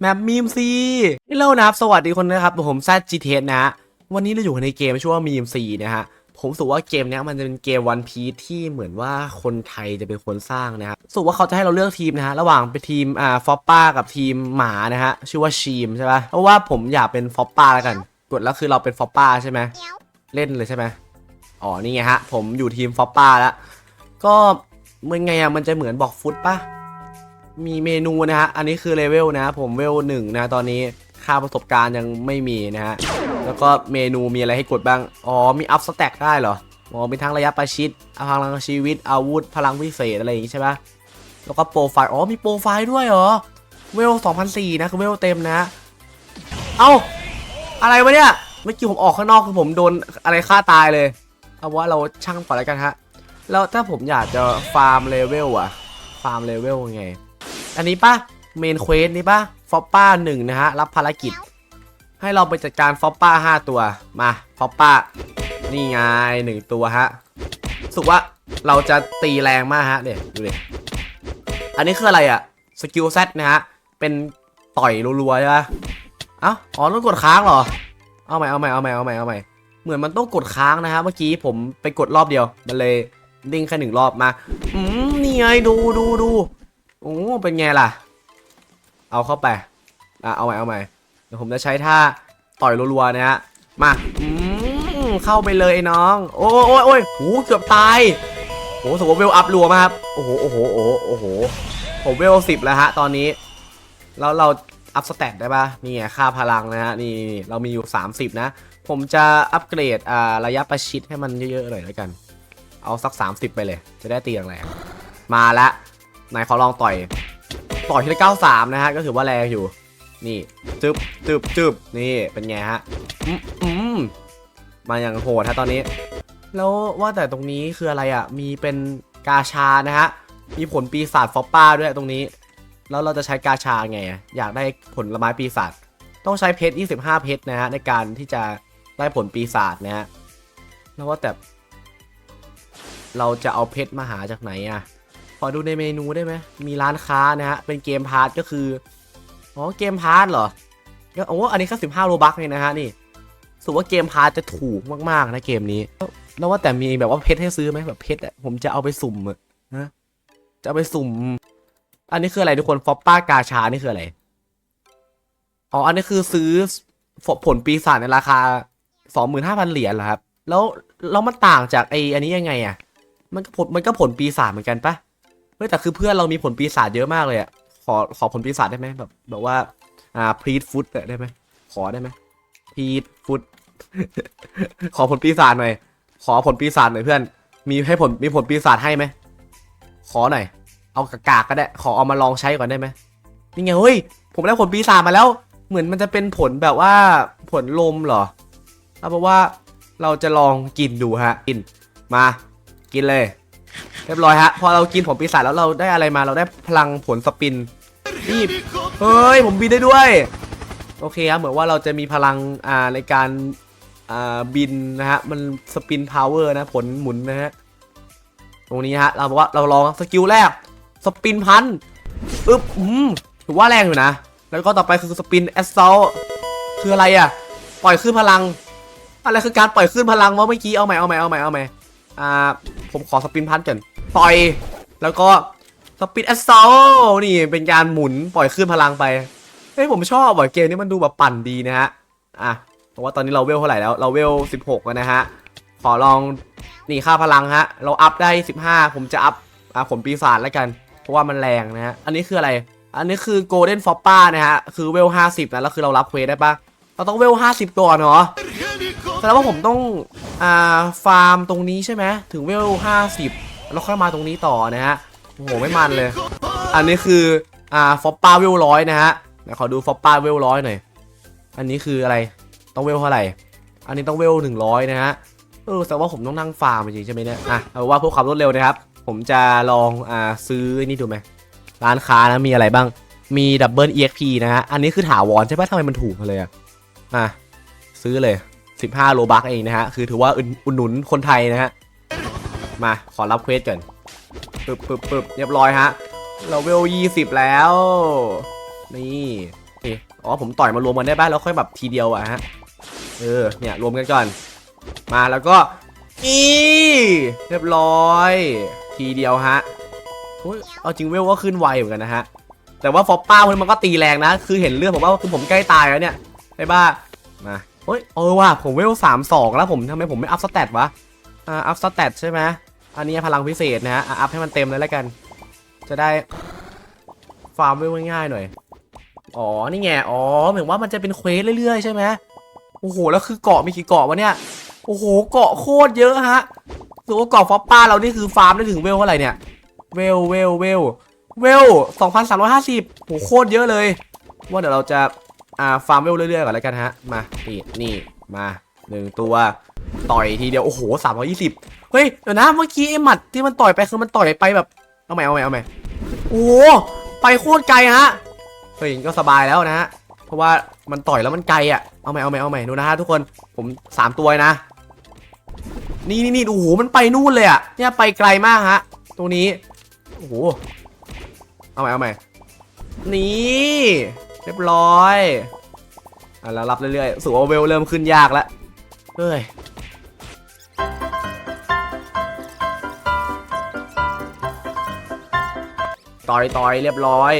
แมปมีมซีนี่เล่านะครับ สวัสดีคนนะครับ ผมแซดจีเทสนะฮะ วันนี้เราอยู่ในเกมชื่อว่ามีมซีนะฮะ ผมรู้สึกว่าเกมนี้มันจะเป็นเกมวันพีทที่เหมือนว่าคนไทยจะเป็นคนสร้างนะฮะรู้สึกว่าเขาจะให้เราเลือกทีมนะฮะ ระหว่างเป็นทีมอ่าฟอปป้ากับทีมหมานะฮะ ชื่อว่าชีมใช่ปะเพราะว่าผมอยากเป็นฟอปป้าแล้วกัน กดแล้วคือเราเป็นฟอปป้าใช่ไหมเล่นเลยใช่ไหมอ๋อ นี่ไงฮะ ผมอยู่ทีมฟอปป้าแล้ว ก็มันไงอะมันจะเหมือนบอกฟุตปะ มีเมนูนะฮะ อันนี้คือเลเวลนะผมเวลหนึ่งนะตอนนี้ค่าประสบการณ์ยังไม่มีนะฮะ แล้วก็เมนูมีอะไรให้กดบ้าง อ๋อ มีอัพสแต็กได้เหรอ อ๋อ มีทั้งระยะประชิด พลังชีวิต อาวุธ พลังพิเศษอะไรอย่างงี้ใช่ปะแล้วก็โปรไฟล์ อ๋อ มีโปรไฟล์ด้วยเหรอ เวล2004นะ คือเวลเต็มนะ เอ้า อะไรวะเนี่ย เมื่อกี้ผมออกข้างนอกคือผมโดนอะไรฆ่าตายเลย เอาว่าเราช่างก่อนแล้วกันฮะ แล้วถ้าผมอยากจะฟาร์มเลเวลอะฟาร์มเลเวลยังไง อันนี้ปะเมนเควสนี่ปะฟอปป้าหนึ่งนะฮะ รับภารกิจ ให้เราไปจัดการฟอปป้าห้าตัว มาฟอปป้า นี่ไงหนึ่งตัวฮะสึกว่าเราจะตีแรงมากฮะเดี๋ยวดูดิอันนี้คืออะไรอะสกิลเซตนะฮะ เป็นต่อยรัวๆใช่ปะเอ้าอ๋อต้องกดค้างเหรอ เอาใหม่เอาใหม่เอาใหม่เอาใหม่เอาใหม่เหมือนมันต้องกดค้างนะฮะเมื่อกี้ผมไปกดรอบเดียว มันเลยดิ้งแค่หนึ่งรอบมา อืมนี่ไงดูดูดู โอ้เป็นไงล่ะ เอาเข้าไปอะเอาใหม่เอาใหม่เดี๋ยวผมจะใช้ท่าต่อยรัวๆนะฮะมาอืมเข้าไปเลยไอ้น้อง โอ้ยโอ้ยโอ้ยโหเกือบตายโหสมมติเวลอัพรัวมากครับโอ้โหโอ้โหโอ้โหโอ้โหผมเวลสิบแล้วฮะตอนนี้แล้วเราอัพสเตตได้ปะนี่ไงค่าพลังนะฮะนี่นี่เรามีอยู่ 30 นะ ผมจะอัปเกรดอ่าระยะประชิดให้มันเยอะๆหน่อยแล้วกัน เอาสัก 30 ไปเลย จะได้ตีแรงๆมาละ ไหนขอลองต่อย ต่อยที่93นะฮะ ก็ถือว่าแรงอยู่ นี่จึบจึบจึบนี่เป็นไงฮะอืมอืมมาอย่างโหดฮะตอนนี้ แล้วว่าแต่ตรงนี้คืออะไรอะ มีเป็นกาชานะฮะ มีผลปีศาจฟอปป้าด้วยตรงนี้ แล้วเราจะใช้กาชาไง อยากได้ผลไม้ปีศาจ ต้องใช้เพชร 25 เพชรนะฮะในการที่จะได้ผลปีศาจนะฮะ แล้วว่าแต่ เราจะเอาเพชรมาหาจากไหนอะ อดูในเมนูได้ไหมมีร้านค้านะฮะ เป็นเกมพาร์ทก็คือ อ๋อ เกมพาร์ทเหรอก็โอ้อันนี้ก็15โลบักเลยนะฮะนี่รู้สุว่าเกมพาร์ทจะถูกมากๆนะเกมนี้แล้วว่าแต่มีแบบว่าเพชรให้ซื้อไหมแบบเพชรอะผมจะเอาไปสุ่มอะนะจะเอาไปสุ่ม อันนี้คืออะไรทุกคนฟอปป้ากาชานี่คืออะไร อ๋อ อันนี้คือซื้อผลปีศาจในราคา25,000เหรียญเหรอครับ แล้วแล้วมันต่างจากไออันนี้ยังไงอะมันก็ผลมันก็ผลปีศาจเหมือนกันปะ ฮ้ยแต่คือเพื่อนเรามีผลปีศาจเยอะมากเลยอะขอขอผลปีศาจได้ไหมแบบแบบว่าอ่าพรีดฟุตได้ไหมขอได้ไหมพรีดฟุตขอผลปีศาจหน่อยขอผลปีศาจหน่อยเพื่อน มีให้ผลมีผลปีศาจให้ไหมขอหน่อย เอากากก็ได้ ขอเอามาลองใช้ก่อนได้ไหมนี่ไงเฮ้ยผมได้ผลปีศาจมาแล้ว เหมือนมันจะเป็นผลแบบว่าผลลมเหรอเอาเป็นว่าเราจะลองกินดูฮะ กินมา กินเลย เรียบร้อยฮะ พอเรากินผลปีศาจแล้วเราได้อะไรมาเราได้พลังผลสปินนี่เฮ้ย ผมบินได้ด้วย โอเคครับเหมือนว่าเราจะมีพลังอ่าในการอ่าบินนะฮะ มันสปินพาวเวอร์นะผลหมุนนะฮะ ตรงนี้ฮะ เราบอกว่าเราลองสกิลแรก สปินพันอึ๊บอืมถือว่าแรงอยู่นะ แล้วก็ต่อไปคือสปินแอสซอลคืออะไรอะ ปล่อยขึ้นพลัง อะไรคือการปล่อยขึ้นพลังวะเมื่อกี้เอาใหม่เอาใหม่เอาใหม่เอาใหม่ อ่าผมขอสปินพันก่อนปล่อย แล้วก็สปินแอสโซนี่เป็นการหมุนปล่อยขึ้นพลังไปเฮ้ยผมชอบว่ะเกมนี้มันดูแบบปั่นดีนะฮะอะเพราะว่าตอนนี้เราเวลเท่าไหร่แล้วเราเวล 16แล้วนะฮะขอลองนี่ค่าพลังฮะ เราอัพได้ 15 ผมจะอัพอ่าผลปีศาจแล้วกัน เพราะว่ามันแรงนะฮะ อันนี้คืออะไร อันนี้คือ Golden f o p p a นะฮะ คือเวล 50 นะ แล้วคือเรารับเควสได้ปะเราต้องเวล 50 ก่อนเหรอแสดงว่าผมต้อง อ่าฟาร์มตรงนี้ใช่ไหมถึงเวล50แล้วค่อยมาตรงนี้ต่อนะฮะโอ้โหไม่มันเลย อันนี้คืออ่าฟอปป้าเวลร้อยนะฮะเดี๋ยวขอดูฟอปป้าเวลร้อยหน่อยอันนี้คืออะไรต้องเวลเท่าไหร่ อันนี้ต้องเวล100นะฮะเออแต่ว่าผมต้องนั่งฟาร์มจริงใช่ไหมเนี่ยอะเอาว่าเพื่อความรวดเร็วนะครับ ผมจะลองอ่าซื้อนี่ดูไหมร้านค้านะมีอะไรบ้างมีดับเบิล EXP นะฮะอันนี้คือถาวรใช่ปะทำไมมันถูกเลยอะอะซื้อเลย 15 โลบักเองนะฮะ คือถือว่าอุดอุดหนุนคนไทยนะฮะ มาขอรับเควสก่อนปึ๊บปึ๊บปึ๊บเรียบร้อยฮะ เราเวล 20 แล้ว นี่อ๋อผมต่อยมารวมกันได้บ้างแล้วค่อยแบบทีเดียวอะฮะ เออ เนี่ยรวมกันก่อน มาแล้วก็อีเรียบร้อย ทีเดียวฮะเอาจริงเวลก็ขึ้นไวเหมือนกันนะฮะ แต่ว่าฟอปป้ามันก็ตีแรงนะ คือเห็นเลือดผมว่าคือผมใกล้ตายแล้วเนี่ยไอ้บ้า มา เฮ้ยเออว่ะผมเวลสามสองแล้วผมทำไมผมไม่อัพสเตตวะอ่าอัพสเตตใช่ไหมอันนี้พลังพิเศษนะฮะอะอัพให้มันเต็มเลยแล้วกัน จะได้ฟาร์มเวลง่ายๆหน่อยอ๋อนี่ไงอ๋อเหมือนว่ามันจะเป็นเควสเรื่อยๆใช่ไหมโอ้โหแล้วคือเกาะมีกี่เกาะวะเนี่ยโอ้โหเกาะโคตรเยอะฮะถือว่าเกาะฟอปป้าเรานี่คือฟาร์มได้ถึงเวลเท่าไหร่เนี่ยเวลเวลเวลเวลสองพันสามร้อยห้าสิบโหโคตรเยอะเลย ว่าเดี๋ยวเราจะ อ่าฟาร์มเวลเรื่อยๆก่อนแล้วกันฮะ มานี่นี่มาหนึ่งตัว ต่อยทีเดียวโอ้โหสามร้อยี่สิบเฮ้ยเดี๋ยวนะเมื่อกี้ไอ้หมัดที่มันต่อยไปคือมันต่อยไปแบบเอาใหม่เอาใหม่เอาใหม่โอ้โหไปโคตรไกลฮะเฮ้ยก็สบายแล้วนะฮะเพราะว่ามันต่อยแล้วมันไกลอะเอาใหม่เอาใหม่เอาใหม่ดูนะฮะทุกคนผมสามตัวนะนี่นี่นี่โอ้โหมันไปนู่นเลยอะเนี่ยไปไกลมากฮะตรงนี้โอ้โหเอาใหม่เอาใหม่นี่ เรียบร้อยอะแล้วรับเรื่อยๆสูว่าเวลเริ่มขึ้นยากแล้วเฮ้ยต่อยต่อยเรียบร้อย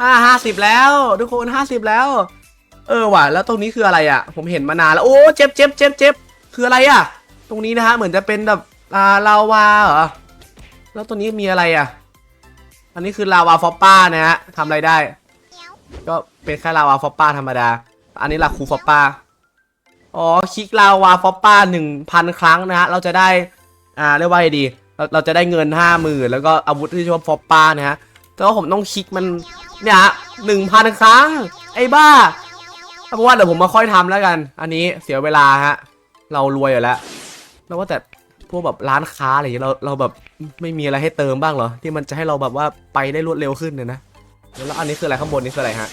อ่าห้าสิบแล้วทุกคนห้าสิบแล้ว เออว่ะแล้วตรงนี้คืออะไรอะ ผมเห็นมานานแล้วโอ้เจ็บเจ็บเจ็บเจ็บคืออะไรอะ ตรงนี้นะฮะเหมือนจะเป็นแบบอ่าลาวาเหรอแล้วตรงนี้มีอะไรอะ อันนี้คือลาวาฟอปป้านะฮะทำอะไรได้ ก็เป็นแค่ลาวาฟอปป้าธรรมดา อันนี้ลาคูฟอปป้า อ๋อคลิกลาวาฟอปป้าหนึ่งพันครั้งนะฮะ เราจะได้ อ่าเรียกว่าไงดี เราเราจะได้เงินห้าหมื่นแล้วก็อาวุธที่ชื่อว่าฟอปป้านะฮะ แต่ว่าผมต้องคลิกมัน เนี่ยหนึ่งพันครั้ง ไอ้บ้าเอาเป็นว่าเดี๋ยวผมมาค่อยทำแล้วกัน อันนี้เสียเวลาฮะ เรารวยอยู่แล้ว แล้วว่าแต่พวกแบบร้านค้าอะไรอย่างเงี้ยเราเราแบบไม่มีอะไรให้เติมบ้างเหรอ ที่มันจะให้เราแบบว่าไปได้รวดเร็วขึ้นเนี่ยนะ แล้วอันนี้คืออะไรข้างบนนี้คืออะไรฮะ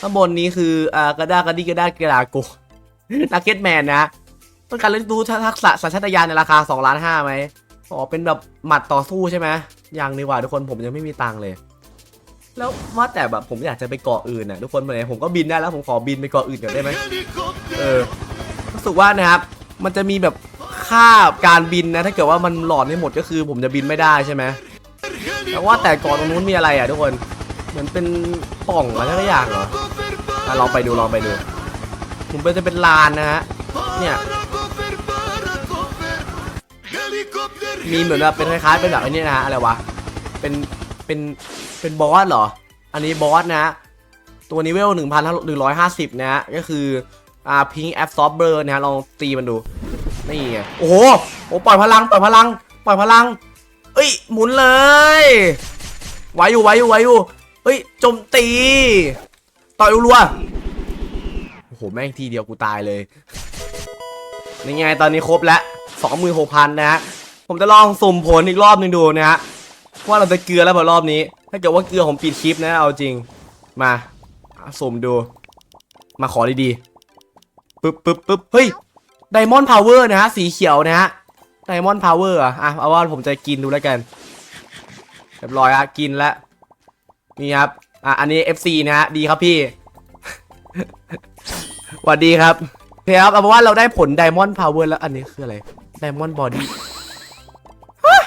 ข้างบนนี้คืออ่ากระด้ากระดิกระด้ากระดาโกนักเก็ตแมนนะต้องการเล่นดูทักษะสัญชาตญาณในราคา2ล้านห้าไหมอ๋อเป็นแบบหมัดต่อสู้ใช่ไหมยังดีกว่าทุกคนผมยังไม่มีตังค์เลย แล้วว่าแต่แบบผมอยากจะไปเกาะอื่นนะทุกคนมาไหนผมก็บินได้แล้วผมขอบินไปเกาะอื่นก่อนได้ไหมเออรู้สึกว่านะครับ มันจะมีแบบค่าการบินนะ ถ้าเกิดว่ามันหลอดไม่หมดก็คือ ผมจะบินไม่ได้ใช่ไหม แต่ว่าแต่เกาะตรงนู้นมีอะไรอะทุกคน เหมือนเป็นป่องอะไรสักอย่างเหรออะลองไปดูลองไปดูผมเป็นจะเป็นลานนะฮะ เนี่ย มีเหมือนแบบเป็นคล้ายๆเป็นแบบไอ้นี่นะฮะอะไรวะ เป็นเป็นเป็นบอสเหรอ อันนี้บอสนะตัวนี้เวลหนึ่งพันหนึ่งร้อยห้าสิบนะฮะ ก็คืออ่าพิงแอปซอฟเบอร์นะฮะ ลองตีมันดู นี่ไง โอ้โห โอ้ปล่อยพลัง ปล่อยพลัง ปล่อยพลัง อ้ยหมุนเลยไหวอยู่ไหวอยู่ไหวอยู่เอ้ยโจมตี ต่อยรัวโอ้โหแม่งทีเดียวกูตายเลยนี่ไงตอนนี้ครบแล้วสองหมื่นหกพันนะฮะผมจะลองสุ่มผลอีกรอบหนึ่งดูนะฮะว่าเราจะเกลือแล้วเปล่ารอบนี้ ถ้าเกิดว่าเกลือผมปิดคลิปนะเอาจริงมาสุ่มดู มาขอดีๆปึ๊บปึ๊บปึ๊บเฮ้ยไดมอนด์พาวเวอร์นะฮะสีเขียวนะฮะ ไดมอนด์พาวเวอร์อะอะ เอาว่าผมจะกินดูแล้วกัน เรียบร้อยอะกินแล้วนี่ครับ อะ อันนี้ FC นะฮะ ดีครับพี่สวัสดีครับโอเคครับเอาเป็นว่าเราได้ผล Diamond Power แล้วอันนี้คืออะไร Diamond Body ฮะ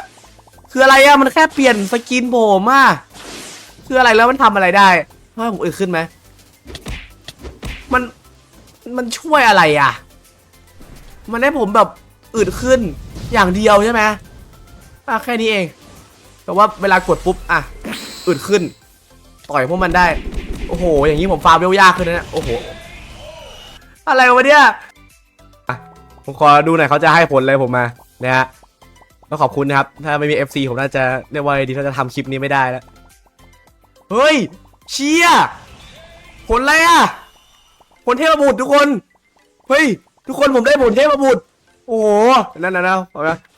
คืออะไรอะมันแค่เปลี่ยนสกินผมอะคืออะไรแล้วมันทำอะไรได้ให้ผมอึขึ้นไหม มัน มันช่วยอะไรอะมันให้ผมแบบอึดขึ้น อย่างเดียวใช่ไหมอะแค่นี้เอง แต่ว่าเวลากดปุ๊บอะอึดขึ้น ต่อยพวกมันได้ โอ้โห อย่างนี้ผมฟาร์มเวลยากขึ้นนะ โอ้โห อะไรวะเนี่ยอะผมขอดูหน่อยเขาจะให้ผลอะไรผมมานะฮะต้องขอบคุณนะครับ ถ้าไม่มี FC ผมน่าจะเรียกว่าดีถ้าจะทำคลิปนี้ไม่ได้แล้ว เฮ้ย เชียผลอะไรอะผลเทพบุตรทุกคน เฮ้ย ทุกคนผมได้ผลเทพบุตร โอ้โหนั่นนะนะ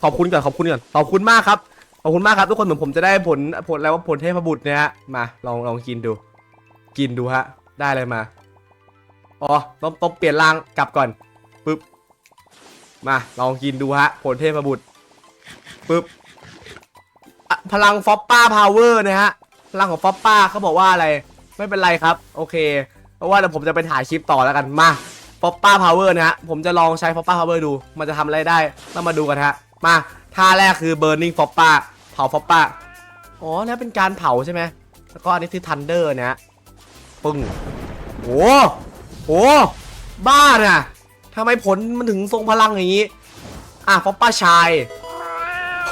ขอบคุณก่อนขอบคุณก่อนขอบคุณมากครับขอบคุณมากครับทุกคนเหมือนผมจะได้ผลผลแล้วว่าผลเทพบุตรเนี่ยฮะมาลองลองกินดู กินดูฮะ ได้อะไรมาอ๋อต้องต้องเปลี่ยนร่างกลับก่อนปึ๊บมาลองกินดูฮะ ผลเทพบุตรปึ๊บพลังฟอปป้าพาวเวอร์นะฮะพลังของฟอปป้าเขาบอกว่าอะไร ไม่เป็นไรครับ โอเค เพราะว่าเดี๋ยวผมจะไปถ่ายคลิปต่อแล้วกันมา ฟอปป้าพาวเวอร์นะฮะ ผมจะลองใช้ฟอปป้าพาวเวอร์ดู มันจะทำอะไรได้ต้องมาดูกันฮะ มา ท่าแรกคือ burning ฟอปป้าเผาฟอปป้า อ๋อนี่เป็นการเผาใช่ไหม แล้วก็อันนี้คือ thunder นะฮะ ปึ้งโอ้โห บ้าน่ะทำไมผลมันถึงทรงพลังอย่างนี้ อะฟอปป้าชาย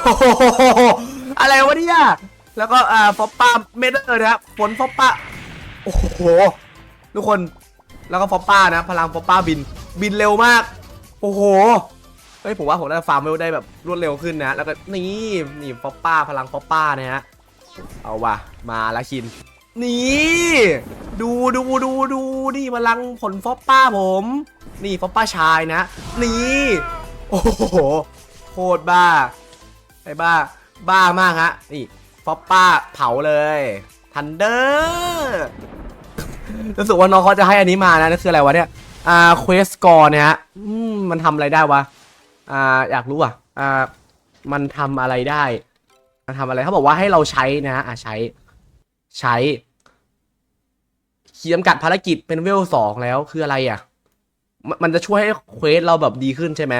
โอ้โหอะไรวะเนี่ย แล้วก็อ่าฟอปป้าเมเดอร์นะครับผลฟอปป้า โอ้โห ทุกคน แล้วก็ฟอปป้านะ พลังฟอปป้าบิน บินเร็วมาก โอ้โห เฮ้ยผมว่าผมน่าจะฟาร์มเวลได้แบบรวดเร็วขึ้นนะ แล้วก็นี่นี่ฟอปป้าพลังฟอปป้านะฮะ เอาว่ะ มาละคิน นี่ดูดูดูดูนี่พลังผลฟอปป้าผม นี่ฟอปป้าชายนะ นี่ โอ้โห โคตรบ้าไอ้บ้า บ้ามากฮะ นี่ฟอปป้าเผาเลยทันเดอร์ รู้สึกว่าน้องเขาจะให้อันนี้มานะนั่นคืออะไรวะเนี่ยอ่าเควสกอร์เนี่ยฮะอืมมันทำอะไรได้วะอ่าอยากรู้อะอ่ามันทำอะไรได้ มันทำอะไรเขาบอกว่าให้เราใช้นะฮะอ่าใช้ ใช้ขีดจำกัดภารกิจเป็นเวลสองแล้วคืออะไรอะมันมันจะช่วยให้เควสเราแบบดีขึ้นใช่ไหม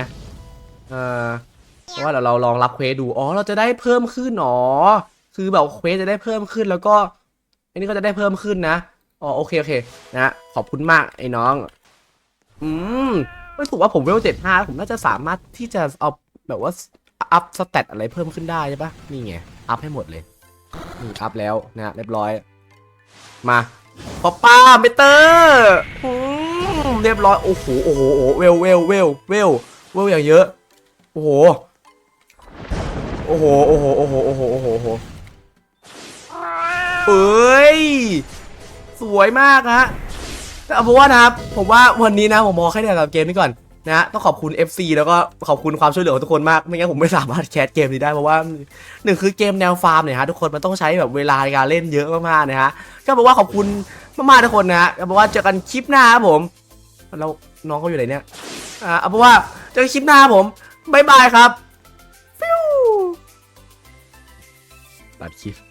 เออเพราะว่าเดี๋ยวเราลองรับเควสดู อ๋อ เราจะได้เพิ่มขึ้นหนอ คือแบบเควสจะได้เพิ่มขึ้นแล้วก็ อันนี้ก็จะได้เพิ่มขึ้นนะ อ๋อโอเคโอเคนะขอบคุณมากไอ้น้อง อืมรู้สึกว่าผมเวลเจ็ดห้าผมน่าจะสามารถที่จะเอาแบบว่าอัพสเตตอะไรเพิ่มขึ้นได้ใช่ปะนี่ไงอัพให้หมดเลยนี่อัพแล้วนะเรียบร้อย มาปอป้าเมเตอร์อืมเรียบร้อยโอ้โหโอ้โหโอ้เวลเวลเวลเวลเวลอย่างเยอะโอ้โหโอ้โหโอ้โหโอ้โหโอ้โหโอ้โหโอ้โหเอ้ย สวยมากฮะแต่เอาเป็นว่านะครับผมว่าวันนี้นะผมมองแค่เดียกับเกมนี้ก่อนนะต้องขอบคุณ FC แล้วก็ขอบคุณความช่วยเหลือของทุกคนมาก ไม่งั้นผมไม่สามารถแคสเกมนี้ได้เพราะว่าหนึ่งคือเกมแนวฟาร์มเนี่ยฮะทุกคนมันต้องใช้แบบเวลาในการเล่นเยอะมากๆนะฮะก็บอกว่าขอบคุณมากๆทุกคนนะฮะก็บอกว่าเจอกันคลิปหน้าครับผมแล้วน้องเขาอยู่ไหนเนี่ยอ่าเอาเป็นว่าเจอกันคลิปหน้าผมบ๊ายบายครับฟิวตัดคลิป